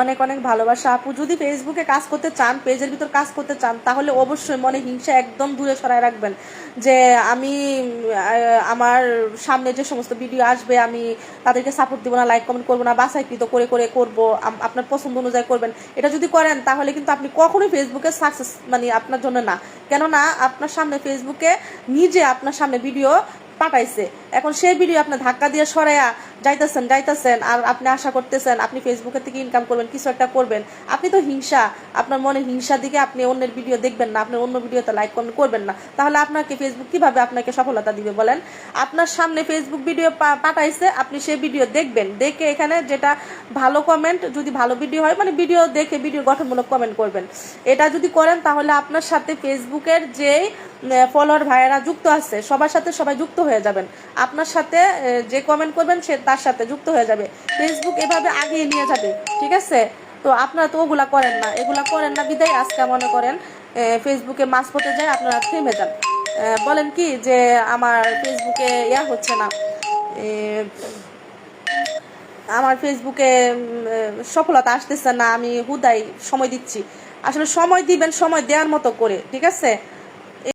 অনেক অনেক ভালোবাসা। আপু, যদি ফেসবুকে কাজ করতে চান পেজের ভিতর কাজ করতে চান, তাহলে অবশ্যই মনে হিংসা একদম দূরে সরায় রাখবেন। যে আমি আমার সামনে যে সমস্ত ভিডিও আসবে, আমি তাদেরকে সাপোর্ট দিব না লাইক কমেন্ট করব না বাসাইকৃত করে করে করব আপনার পছন্দ অনুযায়ী করবেন। এটা যদি করেন, তাহলে কিন্তু আপনি কখনোই ফেসবুকে সাকসেস মানে আপনার জন্য না। কেননা, আপনার সামনে ফেসবুকে নিজে আপনার সামনে ভিডিও পাঠাইছে। এখন সেই ভিডিও আপনি ধাক্কা দিয়ে সরাইয়া যাইতেছেন যাইতেছেন আর আপনি আশা করতেছেন, আপনি ফেসবুকে থেকে ইনকাম করবেন, কিছু একটা করবেন। আপনি তো হিংসা, আপনার মনে হিংসা দিকে আপনি অন্যের ভিডিও দেখবেন না, আপনি অন্য ভিডিওতে লাইক কমেন্ট করবেন না। তাহলে আপনাকে ফেসবুক কীভাবে আপনাকে সফলতা দিবে বলেন? আপনার সামনে ফেসবুক ভিডিও পাঠাইছে, আপনি সেই ভিডিও দেখবেন। দেখে এখানে যেটা ভালো কমেন্ট যদি ভালো ভিডিও হয় মানে ভিডিও দেখে ভিডিও গঠনমূলক কমেন্ট করবেন। এটা যদি করেন, তাহলে আপনার সাথে ফেসবুকের যেই ফলোয়ার ভাইয়েরা যুক্ত আছে, সবার সাথে সবাই যুক্ত হয়ে যাবেন। আপনার সাথে যে কমেন্ট করবেন, সে তার সাথে যুক্ত হয়ে যাবে। ফেসবুক এভাবে আগিয়ে নিয়ে যাবে, ঠিক আছে? তো আপনারা তো ওগুলা করেন না, এগুলা করেন না বিদায় আজকে মনে করেন ফেসবুকে মাছ পড়তে যায় আপনারা থেমে যান। বলেন কি যে আমার ফেসবুকে ইয়া হচ্ছে না আমার ফেসবুকে সফলতা আসতেছে না, আমি হুদাই সময় দিচ্ছি। আসলে সময় দিবেন, সময় দেওয়ার মতো করে, ঠিক আছে?